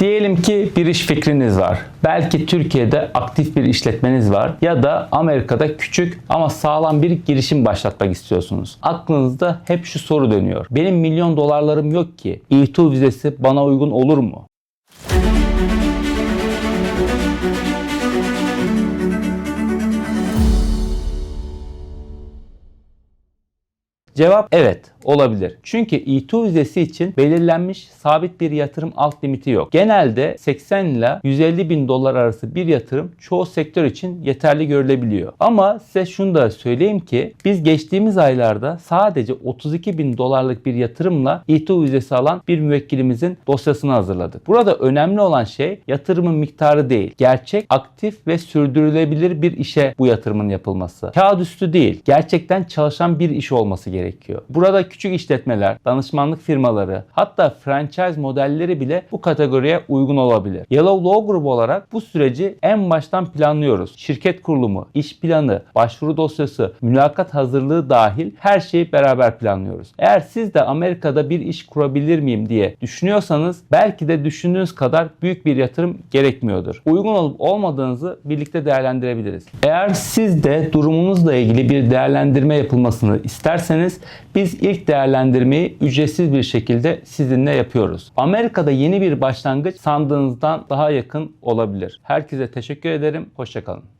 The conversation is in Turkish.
Diyelim ki bir iş fikriniz var. Belki Türkiye'de aktif bir işletmeniz var ya da Amerika'da küçük ama sağlam bir girişim başlatmak istiyorsunuz. Aklınızda hep şu soru dönüyor. Benim milyon dolarlarım yok ki. E2 vizesi bana uygun olur mu? Cevap evet olabilir. Çünkü E2 vizesi için belirlenmiş sabit bir yatırım alt limiti yok. Genelde 80 ile 150 bin dolar arası bir yatırım çoğu sektör için yeterli görülebiliyor. Ama size şunu da söyleyeyim ki biz geçtiğimiz aylarda sadece 32 bin dolarlık bir yatırımla E2 vizesi alan bir müvekkilimizin dosyasını hazırladık. Burada önemli olan şey yatırımın miktarı değil. Gerçek, aktif ve sürdürülebilir bir işe bu yatırımın yapılması. Kağıt üstü değil. Gerçekten çalışan bir iş olması gerekiyor. Burada küçük işletmeler, danışmanlık firmaları, hatta franchise modelleri bile bu kategoriye uygun olabilir. Yellow Law grubu olarak bu süreci en baştan planlıyoruz. Şirket kurulumu, iş planı, başvuru dosyası, mülakat hazırlığı dahil her şeyi beraber planlıyoruz. Eğer siz de Amerika'da bir iş kurabilir miyim diye düşünüyorsanız belki de düşündüğünüz kadar büyük bir yatırım gerekmiyordur. Uygun olup olmadığınızı birlikte değerlendirebiliriz. Eğer siz de durumunuzla ilgili bir değerlendirme yapılmasını isterseniz biz ilk değerlendirmeyi ücretsiz bir şekilde sizinle yapıyoruz. Amerika'da yeni bir başlangıç sandığınızdan daha yakın olabilir. Herkese teşekkür ederim. Hoşçakalın.